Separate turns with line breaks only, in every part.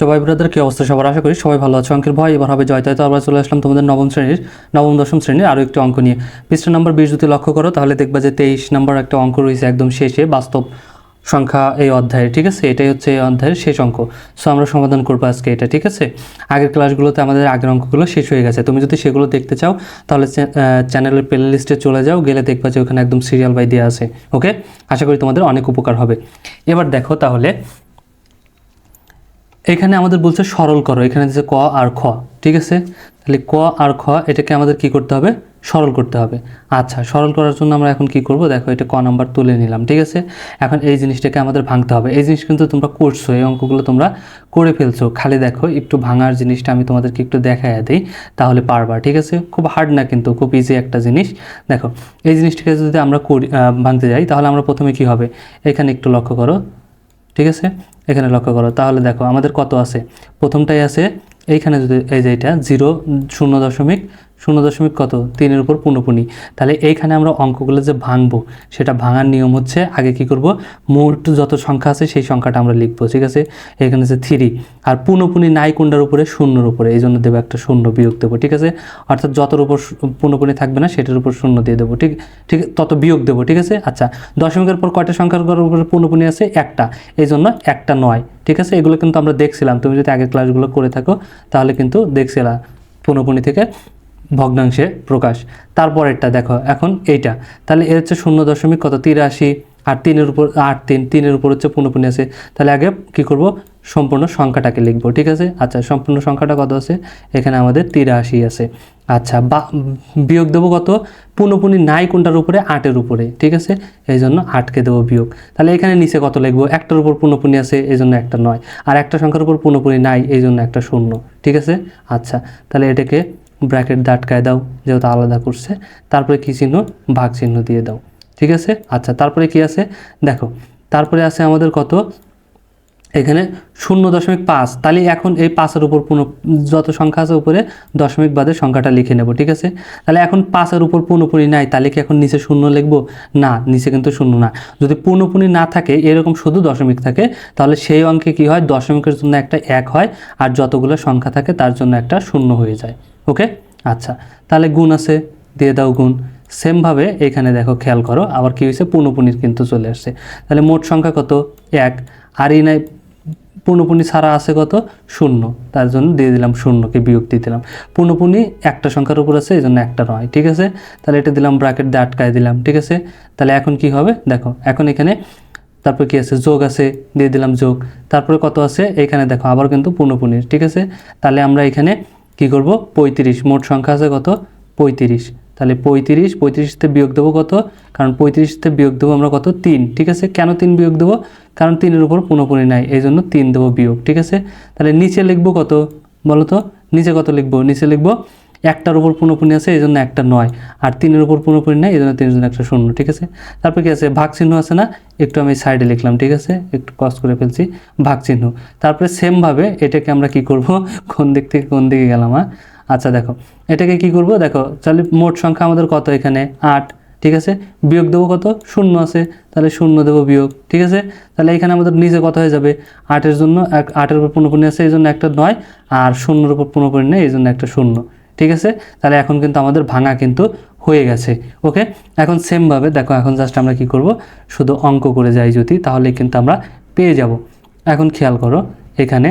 তো ভাই ব্রাদার, কি অবস্থা সবার? আশা করি সবাই ভালো আছে। অঙ্কের ভয় এবার হবে জয় তাই। তো আমরা চলে আসলাম তোমাদের নবম শ্রেণির, নবম, দশম শ্রেণির আরও একটি অঙ্ক নিয়ে। পৃষ্ঠা নম্বর বিশ যদি লক্ষ্য করো, তাহলে দেখবা যে তেইশ নম্বর একটা অঙ্ক রয়েছে একদম শেষে, বাস্তব সংখ্যা এই অধ্যায়ের ঠিক আছে? এটাই হচ্ছে এই অধ্যায়ের শেষ অঙ্ক। সো আমরা সমাধান করব আজকে এটা, ঠিক আছে? আগের ক্লাসগুলোতে আমাদের আগের অঙ্কগুলো শেষ হয়ে গেছে। তুমি যদি সেগুলো দেখতে চাও, তাহলে চ্যানেলের প্লে লিস্টে চলে যাও, গেলে দেখবা যে ওখানে একদম সিরিয়াল বাই দেওয়া আছে ওকে আশা করি তোমাদের অনেক উপকার হবে। এবার দেখো তাহলে এখানে আমাদের বলছে সরল করো, এখানে দিচ্ছে ক আর খ, ঠিক আছে? তাহলে ক আর খ, এটাকে আমাদের কি করতে হবে? সরল করতে হবে। আচ্ছা সরল করার জন্য আমরা এখন কি করব? দেখো, এটা ক নাম্বার তুলে নিলাম, ঠিক আছে? এখন এই জিনিসটাকে আমাদের ভাঙতে হবে। এই জিনিস কিন্তু তোমরা করছ, এই অঙ্কগুলো তোমরা করে ফেলছো। খালি দেখো, একটু ভাঙার জিনিসটা আমি তোমাদেরকে একটু দেখাইয়া দিই, তাহলে পারবা, ঠিক আছে? খুব হার্ড না কিন্তু, খুব ইজি একটা জিনিস। দেখো, এই জিনিসটাকে যদি আমরা করি ভাঙতে যাই, তাহলে আমরা প্রথমে কি হবে? এখানে একটু লক্ষ্য করো। ঠিক আছে? এখানে লক্ষ্য করো। তাহলে দেখো, আমাদের কত আছে? প্রথমটাই আছে, এইখানে যদি এই যে এটা, জিরো শূন্য দশমিক শূন্য দশমিক কত? তিনের উপর পুনপুনি তাহলে এইখানে আমরা অঙ্কগুলো যে ভাঙবো, সেটা ভাঙার নিয়ম হচ্ছে আগে কি করব? মোট যত সংখ্যা আছে সেই সংখ্যাটা আমরা লিখব, ঠিক আছে? এখানে যে থ্রি, আর পুনপুনি নাই কোনটার উপরে? শূন্যর উপরে। এই জন্য দেবো একটা শূন্য বিয়োগ দেবো, ঠিক আছে? অর্থাৎ যতর উপর পুনপুনি থাকবে না, সেটার উপর শূন্য দিয়ে দেবো, ঠিক ঠিক তত বিয়োগ দেবো, ঠিক আছে? আচ্ছা দশমিকের পর কয়টা সংখ্যার উপরে পুনপুনি আছে? একটা। এই জন্য একটা নয়, ঠিক আছে? এগুলো কিন্তু আমরা দেখছিলাম। তুমি যদি আগের ক্লাসগুলো করে থাকো, তাহলে কিন্তু দেখছিলাম পুনপুনি থেকে ভগ্নাংশে প্রকাশ। তারপরেরটা দেখো, এখন এইটা। তাহলে এর হচ্ছে শূন্য দশমিক কত? তিরাশি। আর তিনের উপর আট তিন, তিনের উপর হচ্ছে পুনপুনি আছে। তাহলে আগে কি করব? সম্পূর্ণ সংখ্যাটাকে লিখব, ঠিক আছে? আচ্ছা সম্পূর্ণ সংখ্যাটা কত আছে? এখানে আমাদের তিরাশি আছে। আচ্ছা বা, বিয়োগ দেবো কত? পুনপুনি নাই কোনটার উপরে? আটের উপরে, ঠিক আছে? এই জন্য আটকে দেবো বিয়োগ। তাহলে এখানে নিচে কত লিখব? একটার উপর পুনপুনি আছে এই জন্য একটা নয়। আর একটা সংখ্যার উপর পুনপুনি নাই এই জন্য একটা শূন্য, ঠিক আছে? আচ্ছা তাহলে এটাকে ব্র্যাকেট দাটকায় দাও, যেহেতু আলাদা করছে। তারপরে কী চিহ্ন? ভাগ চিহ্ন দিয়ে দাও। ঠিক আছে? আচ্ছা তারপরে কি আছে? দেখো, তারপরে আছে আমাদের কত? এখানে শূন্য দশমিক পাঁচ। তাহলে এখন এই পাঁচের উপর যত সংখ্যা আছে উপরে দশমিক বাদে সংখ্যাটা লিখে নেব, ঠিক আছে? তাহলে এখন পাঁচের উপর পুনঃপুনি নাই, তাহলে কি এখন নিচে শূন্য লিখব? না, নিচে কিন্তু শূন্য না। যদি পুনঃপুনি না থাকে, এরকম শুধু দশমিক থাকে, তাহলে সেই অঙ্কে কি হয়? দশমিকের জন্য একটা এক হয়, আর যতগুলো সংখ্যা থাকে, তার জন্য একটা শূন্য হয়ে যায়। ওকে? আচ্ছা তাহলে গুণ আছে, দিয়ে দাও গুণ। সেমভাবে এখানে দেখো, খেয়াল করো, আবার কি হয়েছে? পুনঃপুনির কিন্তু চলে আসছে। তাহলে মোট সংখ্যা কত? এক। আর এই নাই পূর্ণপুনি ছাড়া আছে কত? শূন্য। তার জন্য দিয়ে দিলাম শূন্যকে বিয়োগ দিয়ে দিলাম। পূর্ণপুনি একটা সংখ্যার উপর আছে এই জন্য একটা নয়, ঠিক আছে? তাহলে এটা দিলাম ব্র্যাকেট দিয়ে আটকায় দিলাম, ঠিক আছে? তাহলে এখন কি হবে? দেখো, এখন এখানে তারপর কি আছে? যোগ আছে, দিয়ে দিলাম যোগ। তারপরে কত আছে? এখানে দেখো, আবার কিন্তু পূর্ণপুনির ঠিক আছে? তাহলে আমরা এখানে কি করব? পঁয়ত্রিশ। মোট সংখ্যা আছে কত? পঁয়ত্রিশ। তাহলে পঁয়ত্রিশ পঁয়ত্রিশতে বিয়োগ দেবো কত? কারণ পঁয়ত্রিশতে বিয়োগ দেবো আমরা কত? তিন। ঠিক আছে? কেন তিন বিয়োগ দেবো? কারণ তিনের উপর পুনঃপুনি নাই এই জন্য তিন দেবো বিয়োগ। ঠিক আছে? তাহলে নিচে লিখব কত? বলো তো? নিচে কত লিখব? নিচে লিখব একটার উপর পুনঃপুনি আছে, এই জন্য একটা নয়। আর তিনের উপর পুনঃপুনি নাই, এই জন্য তিনের জন্য একটা শূন্য, ঠিক আছে? তারপর কি আছে? ভাগ চিহ্ন আছে না? একটু আমি সাইডে লিখলাম, ঠিক আছে? একটু কস করে ফেলছি। ভাগ চিহ্ন তারপরে সেমভাবে এটাকে আমরা কি করব? কোন দিক থেকে কোন দিকে গেলাম হ্যাঁ? আচ্ছা দেখো। এটাকে কি করব? দেখো, তাহলে মোট সংখ্যা আমাদের কত এখানে? আট, ঠিক আছে? বিয়োগ দেবো কত? শূন্য আছে। তাহলে শূন্য দেবো বিয়োগ, ঠিক আছে? তাহলে এখানে আমাদের নিজে কত হয়ে যাবে? আটের জন্য এক, আটের উপর পুনঃপুনি আছে, এই জন্য একটা নয়। আর শূন্যর উপর পুনঃপুনি নেই, এই জন্য একটা শূন্য। ঠিক আছে? তাহলে এখন কিন্তু আমাদের ভাঙা কিন্তু হয়ে গেছে, ওকে? এখন সেমভাবে দেখো, এখন জাস্ট আমরা কি করব? শুধু অঙ্ক করে যাই যদি তাহলে কিন্তু আমরা পেয়ে যাব। এখন খেয়াল করো, এখানে,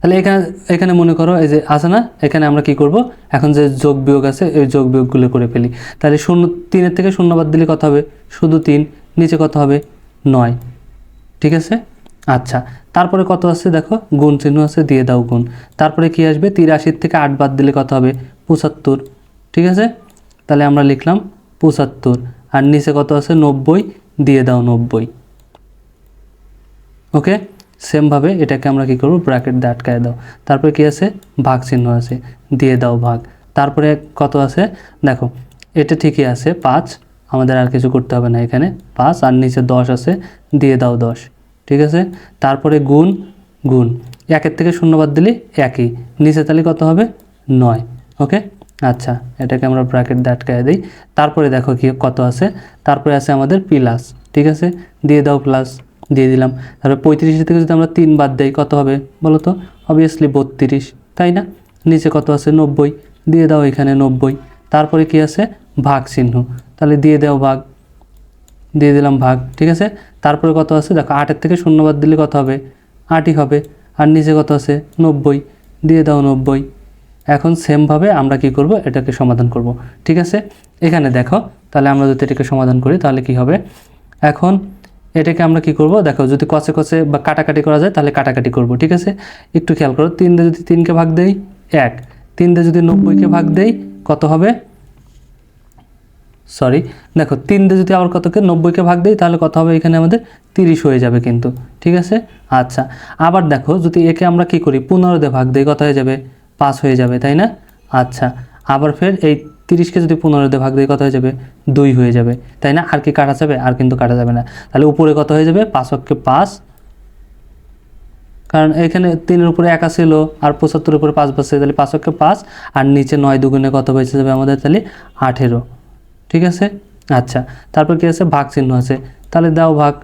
তাহলে এখানে এখানে মনে করো, এই যে আছে না? এখানে আমরা কি করব? এখন যে যোগ বিয়োগ আছে, এই যোগ বিয়োগগুলো করে ফেলি। তাহলে শূন্য, তিনের থেকে শূন্য বাদ দিলে কত হবে? শুধু তিন, নিচে কত হবে? নয়, ঠিক আছে? আচ্ছা তারপরে কত আছে দেখো? গুণ চিহ্ন আছে, দিয়ে দাও গুণ। তারপরে কি আসবে? তিরাশির থেকে আট বাদ দিলে কত হবে? পঁচাত্তর। ঠিক আছে? তাহলে আমরা লিখলাম পঁচাত্তর। আর নিচে কত আছে? নব্বই। দিয়ে দাও নব্বই। ওকে? সেমভাবে এটাকে আমরা কি করব? ব্র্যাকেট দিয়ে আটকায় দাও। তারপরে কি আছে? ভাগ চিহ্ন আছে। দিয়ে দাও ভাগ। তারপরে কত আছে? দেখো, এটা ঠিকই আছে, পাঁচ। আমাদের আর কিছু করতে হবে না এখানে। পাঁচ। আর নিচে দশ আছে। দিয়ে দাও দশ। ঠিক আছে? তারপরে গুণ গুণ। একের থেকে শূন্য বাদ দিলে একই। নিচে তাহলে কত হবে? নয়। ওকে? আচ্ছা এটাকে আমরা ব্র্যাকেট দিয়ে দিই। তারপরে দেখো কি, কত আছে? তারপরে আছে আমাদের প্লাস ঠিক আছে? দিয়ে দাও প্লাস দিয়ে দিলাম। তারপরে পঁয়ত্রিশ থেকে যদি আমরা তিন বাদ দেই, কত হবে বলো তো অবভিয়াসলি বত্রিশ, তাই না? নিচে কত আছে? নব্বই। দিয়ে দাও এখানে নব্বই। তারপরে কি আছে? ভাগ চিহ্ন তাহলে দিয়ে দাও ভাগ। দিয়ে দিলাম ভাগ, ঠিক আছে? তারপরে কত আছে? দেখো, আটের থেকে শূন্য বাদ দিলে কত হবে? আটই হবে। আর নিচে কত আছে? নব্বই। দিয়ে দাও নব্বই। এখন সেমভাবে আমরা কি করব? এটাকে সমাধান করব, ঠিক আছে? এখানে দেখো, তাহলে আমরা যদি এটাকে সমাধান করি, তাহলে কি হবে? এখন এটাকে আমরা কি করব? দেখো, যদি কষে কষে বা কাটাকাটি করা যায়, তাহলে কাটাকাটি করব, ঠিক আছে? একটু খেয়াল করো, তিন দিয়ে যদি তিনকে ভাগ দেই, এক। তিন দিয়ে যদি নব্বইকে ভাগ দেই, কত হবে? সরি দেখো, তিন দিয়ে যদি আবার কতকে? নব্বইকে ভাগ দিই, তাহলে কত হবে? এখানে আমাদের তিরিশ হয়ে যাবে কিন্তু। ঠিক আছে? আচ্ছা। আবার দেখো, যদি একে আমরা কি করি? পনেরো দিয়ে ভাগ দিই, কত হয়ে যাবে? পাঁচ হয়ে যাবে, তাই না? আচ্ছা। আবার ফের এই তিরিশকে যদি পনেরো দিয়ে ভাগ দিই, কত হয়ে যাবে? দুই হয়ে যাবে, তাই না? আর কি কাটা যাবে? আর কিন্তু কাটা যাবে না। তাহলে উপরে কত হয়ে যাবে? পাঁচ অক্ষে পাঁচ। কারণ এখানে তিনের উপরে একা ছিল, আর পঁচাত্তরের উপরে পাঁচ বসছে তাহলে পাঁচ অক্ষে পাঁচ। আর নিচে নয় দুগুণে কত বেঁচে যাবে আমাদের? তাহলে আঠেরো। ঠিক আছে? আচ্ছা তারপর কি আছে? ভাগ চিহ্ন আছে। তাহলে দাও ভাগ,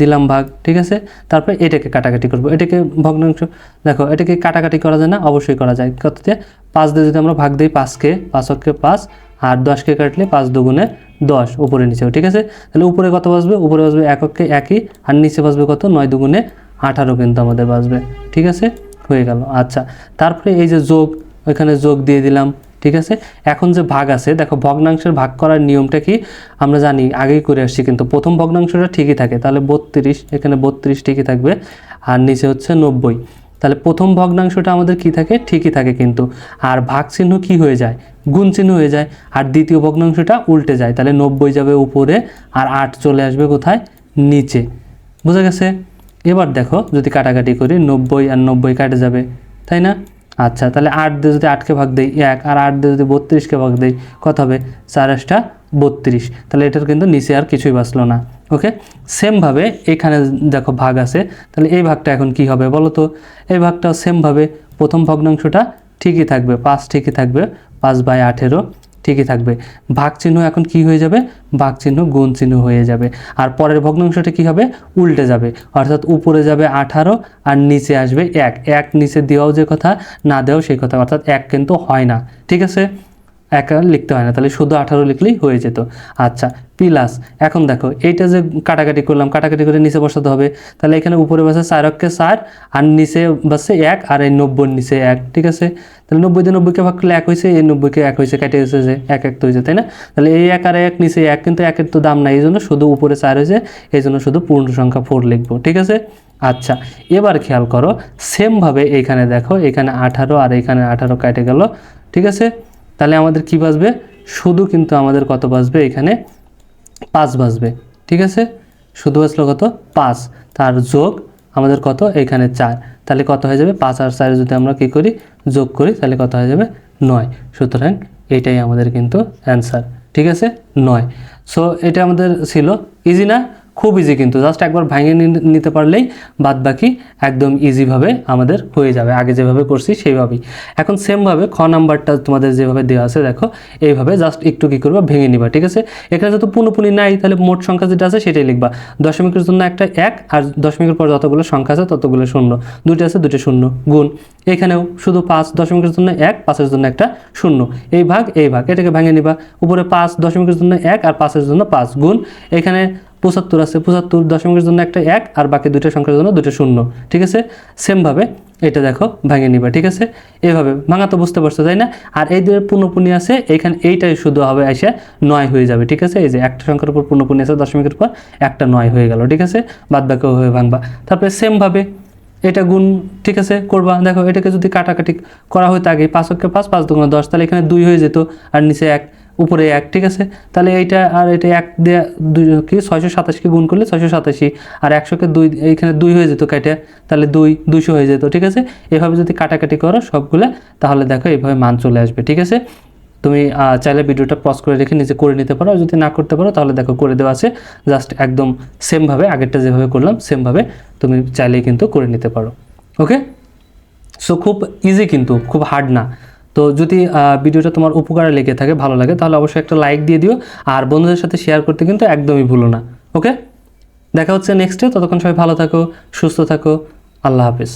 দিলাম ভাগ, ঠিক আছে? তারপর এটাকে কাটাকাটি করব। এটাকে ভগ্নাংশ, দেখো, এটাকে কাটাকাটি করা যায় না, অবশ্যই করা যায়। কত দিয়ে পাঁচ দিয়ে যদি আমরা ভাগ দিই পাঁচকে পাঁচকে পাঁচ, আর দশকে কাটলে পাঁচ দুগুণে দশ, উপরে নিচেও, ঠিক আছে? তাহলে উপরে কত বাসবে উপরে বাসবে এককে একই, আর নিচে বাসবে কত? নয় দুগুণে আঠারো কিন্তু আমাদের বাসবে ঠিক আছে? হয়ে গেল আচ্ছা। তারপরে এই যে যোগ, ওইখানে যোগ দিয়ে দিলাম। ঠিক আছে? এখন যে ভাগ আছে, দেখো ভগ্নাংশের ভাগ করার নিয়মটা কি? আমরা জানি, আগেই করে আসছি, কিন্তু প্রথম ভগ্নাংশটা ঠিকই থাকে। তাহলে বত্রিশ, এখানে বত্রিশ ঠিকই থাকবে, আর নিচে হচ্ছে নব্বই। তাহলে প্রথম ভগ্নাংশটা আমাদের কি থাকে? ঠিকই থাকে কিন্তু। আর ভাগ চিহ্ন কি হয়ে যায়? গুণ চিহ্ন হয়ে যায়, আর দ্বিতীয় ভগ্নাংশটা উল্টে যায়। তাহলে নব্বই যাবে উপরে, আর আট চলে আসবে কোথায়? নিচে। বোঝা গেছে? এবার দেখো, যদি কাটাকাটি করি, নব্বই আর নব্বই কাটে যাবে, তাই না? আচ্ছা তাহলে আট দিয়ে যদি আটকে ভাগ দেই, এক, আর আট দিয়ে যদি বত্রিশকে ভাগ দেই, কত হবে? চার আটটা বত্রিশ। তাহলে এটার কিন্তু নিচে আর কিছুই বাঁচলো না, ওকে? সেমভাবে এখানে দেখো ভাগ আছে, তাহলে এই ভাগটা এখন কি হবে বলো তো? এই ভাগটা সেমভাবে প্রথম ভগ্নাংশটা ঠিকই থাকবে, পাঁচ ঠিকই থাকবে, পাঁচ বাই আঠেরো। ঠিকই থাকবে। ভাগ চিহ্ন এখন কি হয়ে যাবে? ভাগ চিহ্ন গুণ চিহ্ন হয়ে যাবে। আর পরের ভগ্নাংশটা কি হবে? উল্টে যাবে। অর্থাৎ উপরে যাবে আঠারো আর নিচে আসবে এক। এক নিচে দেওয়াও যে কথা, না দেওয়াও সেই কথা। অর্থাৎ এক কিন্তু হয় না। ঠিক আছে? এক লিখতে হয় না, তাহলে শুধু আঠারো লিখলেই হয়ে যেত। আচ্ছা প্লাস, এখন দেখো, এইটা যে কাটাকাটি করলাম, কাটাকাটি করে নিচে বসাতে হবে। তাহলে এখানে উপরে বসে চার অক্ষে চার, আর নিচে বসে এক, আর এই নব্বই নিচে এক, ঠিক আছে? তাহলে নব্বই দিয়ে নব্বইকে ভাগ করলে এক হয়েছে, এই নব্বইকে এক হয়েছে, কেটে গেছে যে এক এক তো হয়েছে, তাই না? তাহলে এই এক আর এক, নিচে এক, কিন্তু একের তো দাম নাই, এই জন্য শুধু উপরে চার হয়েছে, এই জন্য শুধু পূর্ণ সংখ্যা ফোর লিখব, ঠিক আছে? আচ্ছা এবার খেয়াল করো সেমভাবে এইখানে দেখো, এখানে আঠারো, আর এখানে আঠারো কেটে গেল, ঠিক আছে? তাহলে আমাদের কি বাজবে? শুধু কিন্তু আমাদের কত বাজবে? এখানে পাঁচ বাজবে। ঠিক আছে? শুধু বাজলো কত? পাঁচ। তার যোগ আমাদের কত? এখানে চার। তাহলে কত হয়ে যাবে? পাঁচ আর চারে যদি আমরা কি করি? যোগ করি, তাহলে কত হয়ে যাবে? নয়। সুতরাং এটাই আমাদের কিন্তু অ্যান্সার। ঠিক আছে? নয়। সো এটা আমাদের ছিল। ইজি না? খুব ইজি কিন্তু জাস্ট একবার ভাঙে নিতে পারলেই বাদ বাকি একদম ইজিভাবে আমাদের হয়ে যাবে। আগে যেভাবে করছি সেইভাবেই। এখন সেমভাবে খ নাম্বারটা তোমাদের যেভাবে দেওয়া আছে, দেখো, এইভাবে জাস্ট একটু কী করবা, ভেঙে নিবা, ঠিক আছে? এখানে যত পুনপুনি নাই, তাহলে মোট সংখ্যা যেটা আছে সেটাই লিখবা। দশমিকের জন্য একটা এক, আর দশমিকের পর যতগুলো সংখ্যা আছে ততগুলো শূন্য। দুটো আছে দুটো শূন্য। গুণ। এখানেও শুধু পাঁচ, দশমিকের জন্য এক, পাঁচের জন্য একটা শূন্য। এই ভাগ এই ভাগ, এটাকে ভেঙে নিবা। উপরে পাঁচ, দশমিকের জন্য এক, আর পাঁচের জন্য পাঁচ। গুণ। এখানে পঁচাত্তর আছে, পঁচাত্তর দশমিকের জন্য একটা এক আর বাকি দুটো সংখ্যার জন্য দুটো শূন্য, ঠিক আছে? সেমভাবে এটা দেখো ভেঙে নিবা, ঠিক আছে? এভাবে ভাঙা তো বুঝতে পারছ, তাই না? আর এই দুটো পূর্ণপুনি আছে, এখানে এইটাই শুধু হবে এসে নয় হয়ে যাবে, ঠিক আছে? এই যে একটা সংখ্যার উপর পূর্ণপুনি আছে, দশমিকের পর একটা নয় হয়ে গেল, ঠিক আছে? বাদ বাকি হয়ে ভাঙবা। তারপরে সেমভাবে এটা গুণ, ঠিক আছে? করবা। দেখো, এটাকে যদি কাটাকাটি করা হতো আগে, পাঁচ অক্ষে পাঁচ পাঁচ দুগুণ দশ, তাহলে এখানে দুই হয়ে যেত, আর নিচে এক। উপরে এক, ঠিক আছে? তাহলে এইটা আর এটা এক দুই, কি? ছয়শো সাতাশকে গুণ করলে ছয়শো সাতাশি আর একশোকে দুই, এইখানে দুই হয়ে যেত কেটে তাহলে দুই, দুইশো হয়ে যেত, ঠিক আছে? এভাবে যদি কাটাকাটি করো সবগুলো, তাহলে দেখো এইভাবে মান চলে আসবে, ঠিক আছে? তুমি চাইলে ভিডিওটা পজ করে রেখে নিজে করে নিতে পারো যদি না করতে পারো, তাহলে দেখো করে দেওয়া আছে। জাস্ট একদম সেমভাবে আগেরটা যেভাবে করলাম সেমভাবে তুমি চাইলেই কিন্তু করে নিতে পারো ওকে সো খুব ইজি কিন্তু, খুব হার্ড না। তো যদি ভিডিওটা তোমার উপকারে লেগে থাকে, ভালো লাগে, তাহলে অবশ্যই একটা লাইক দিয়ে দিও, আর বন্ধুদের সাথে শেয়ার করতে কিন্তু একদমই ভুলো না ওকে দেখা হচ্ছে নেক্সটে ততক্ষণ সবাই ভালো থাকো, সুস্থ থাকো, আল্লাহ হাফিজ।